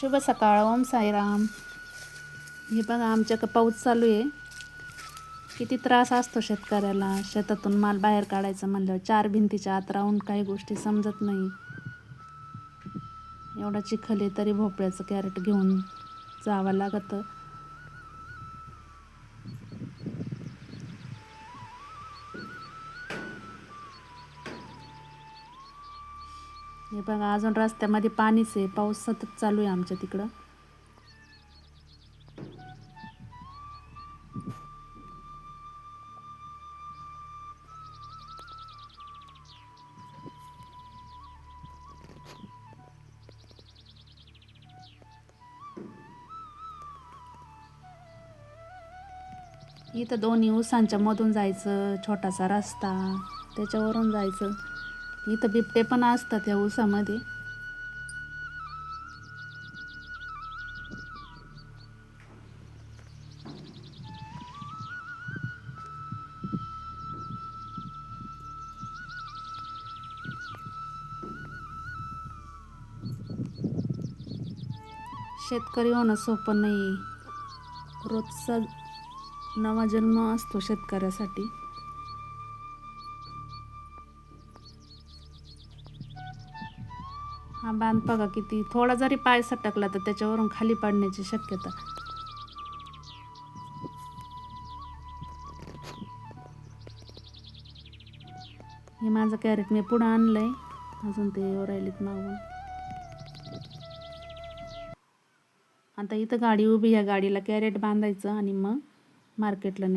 शुभ सकाळ. ओम साईराम. हे बघा आमच्याकडं पाऊस चालू आहे. किती त्रास असतो शेतकऱ्याला. शेतातून माल बाहेर काढायचा म्हणल्यावर चार भिंतीच्या आत राहून काही गोष्टी समजत नाही. एवढा चिखल आहे तरी भोपळ्याचं कॅरेट घेऊन जावं लागतं. हे बघा अजून रस्त्यामध्ये पाणीच आहे. पाऊस सतत चालू आहे आमच्या तिकडं. इथं दोन्ही उसांच्या मधून जायचं छोटासा रस्ता त्याच्यावरून जायचं. इथं बिबटे पण असतात या ऊसामध्ये. शेतकरी होणं सोपं नाही रोजचा नवा जन्म असतो शेतकऱ्यासाठी. हा बांध बघा किती थोडा जरी पाय सटकला तर त्याच्यावरून खाली पडण्याची शक्यता. हे माझं कॅरेट मी पुढं आणलंय. अजून ते राहिलेत मागून. आता इथं गाडी उभी आहे गाडीला कॅरेट बांधायचं आणि मग मार्केटला ने